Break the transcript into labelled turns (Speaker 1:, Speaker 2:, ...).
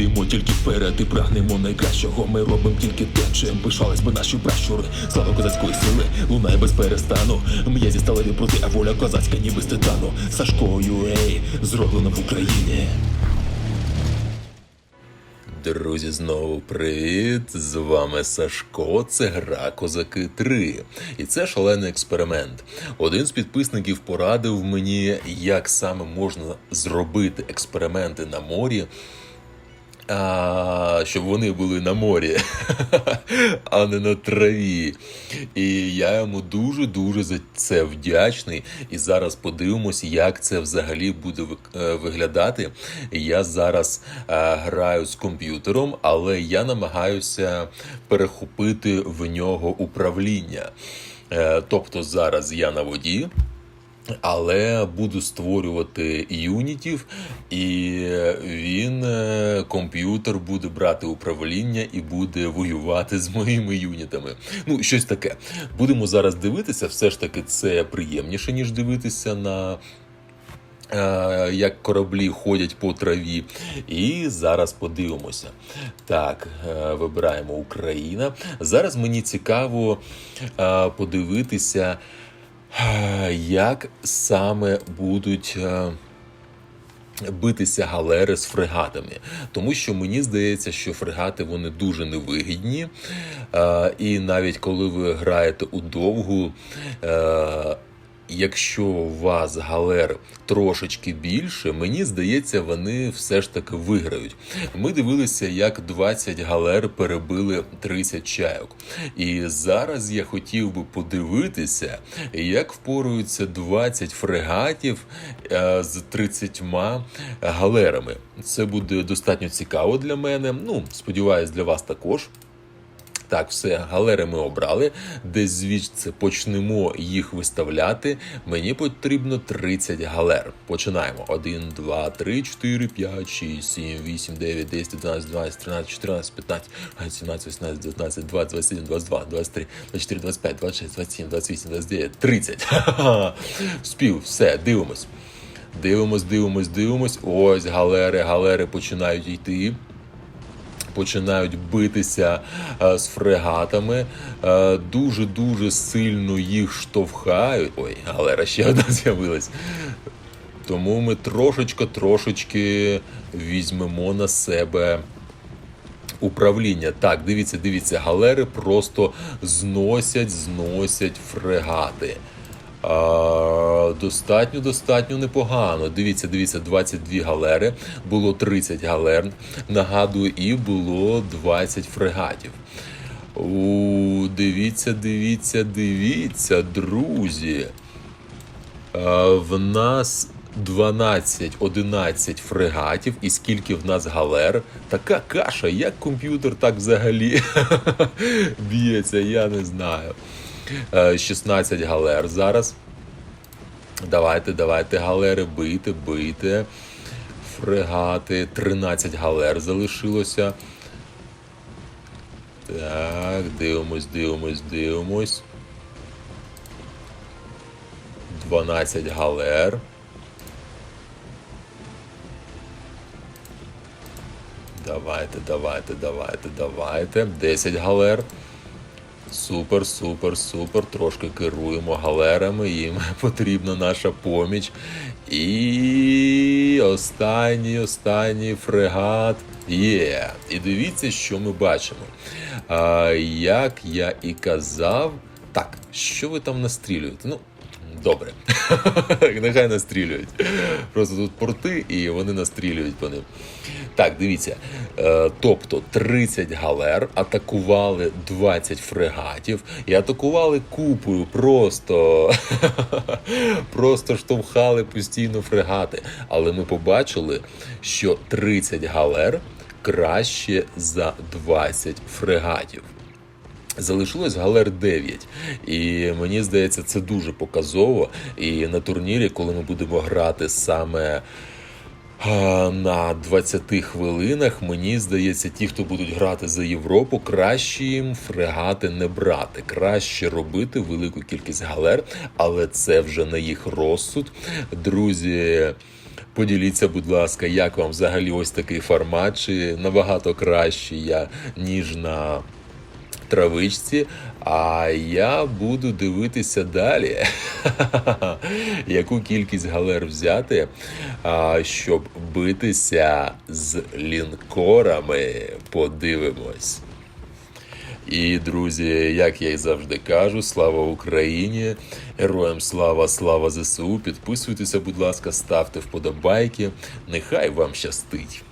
Speaker 1: Йдемо тільки вперед і прагнемо найкращого. Ми робимо тільки те, чим пишались би наші пращури. Слава козацької сили, лунає без перестану. М'язі сталеві проти, а воля козацька, ніби з титану. Сашкою, ей, зроблено в Україні. Друзі, знову привіт! З вами Сашко. Це гра Козаки 3. І це шалений експеримент. Один з підписників порадив мені, як саме можна зробити експерименти на морі. А, щоб вони були на морі, а не на траві. І я йому дуже-дуже за це вдячний. І зараз подивимось, як це взагалі буде е, виглядати. Я зараз е, граю з комп'ютером, але я намагаюся перехопити в нього управління. Е, Тобто зараз я на воді. Але буду створювати юнітів, і він, е, комп'ютер, буде брати управління і буде воювати з моїми юнітами. Ну, щось таке. Будемо зараз дивитися. Все ж таки, це приємніше, ніж дивитися на. е, Як кораблі ходять по траві, і зараз подивимося. Так, е, вибираємо Україна. Зараз мені цікаво подивитися, Як саме будуть е, битися галери з фрегатами? Тому що мені здається, що фрегати вони дуже невигідні. Е, І навіть коли ви граєте у довгу. Якщо у вас галер трошечки більше, мені здається, вони все ж таки виграють. Ми дивилися, як 20 галер перебили 30 чайок. І зараз я хотів би подивитися, як впораються 20 фрегатів е, з 30 галерами. Це буде достатньо цікаво для мене. Ну, сподіваюсь, для вас також. Так, все, галери ми обрали. Десь звідси почнемо їх виставляти. Мені потрібно 30 галер. Починаємо. 1, 2, 3, 4, 5, 6, 7, 8, 9, 10, 11, 12, 13, 14, 15, 17, 18, 19, 20, 21, 22, 23, 24, 25, 26, 27, 28, 29, 30. Ха-ха-ха. Спів, все, дивимось. Дивимось, дивимось, дивимось. Ось галери, галери починають йти починають битися е, з фрегатами, е, дуже-дуже сильно їх штовхають. Ой, галера ще одна з'явилась. Тому ми трошечки-трошечки візьмемо на себе управління. Так, дивіться, дивіться, галери просто зносять, зносять фрегати. Достатньо, достатньо непогано. Дивіться, дивіться, 22 галери, було 30 галер, нагадую, і було 20 фрегатів. У, дивіться, дивіться, дивіться, друзі. В нас 12-11 фрегатів, і скільки в нас галер. Така каша, як комп'ютер так взагалі б'ється, я не знаю. Е, 16 галер зараз. Давайте, давайте, галери, бийте, бийте. Фрегати. 13 галер залишилося. Так, дивимось, дивимось, дивимось. 12 галер. Давайте, давайте, давайте, давайте. 10 галер. Супер, супер, супер. Трошки керуємо галерами, їм потрібна наша поміч. І останній, останній фрегат є. І дивіться, що ми бачимо. А, як я і казав, так, що ви там настрілюєте? Ну, добре. Нехай настрілюють. Просто тут порти, і вони настрілюють по ним. Так, дивіться. Е, тобто 30 галер атакували 20 фрегатів і атакували купою. Просто, просто штовхали постійно фрегати. Але ми побачили, що 30 галер краще за 20 фрегатів. Залишилось галер 9. І мені здається, це дуже показово. І на турнірі, коли ми будемо грати саме на 20 хвилинах, мені здається, ті, хто будуть грати за Європу, краще їм фрегати не брати. Краще робити велику кількість галер, але це вже на їх розсуд. Друзі. Поділіться, будь ласка, як вам взагалі ось такий формат, чи набагато краще я, ніж на травичці, а я буду дивитися далі, яку кількість галер взяти, щоб битися з лінкорами. Подивимось. І, друзі, як я і завжди кажу, слава Україні! Героям слава, слава ЗСУ! Підписуйтеся, будь ласка, ставте вподобайки. Нехай вам щастить!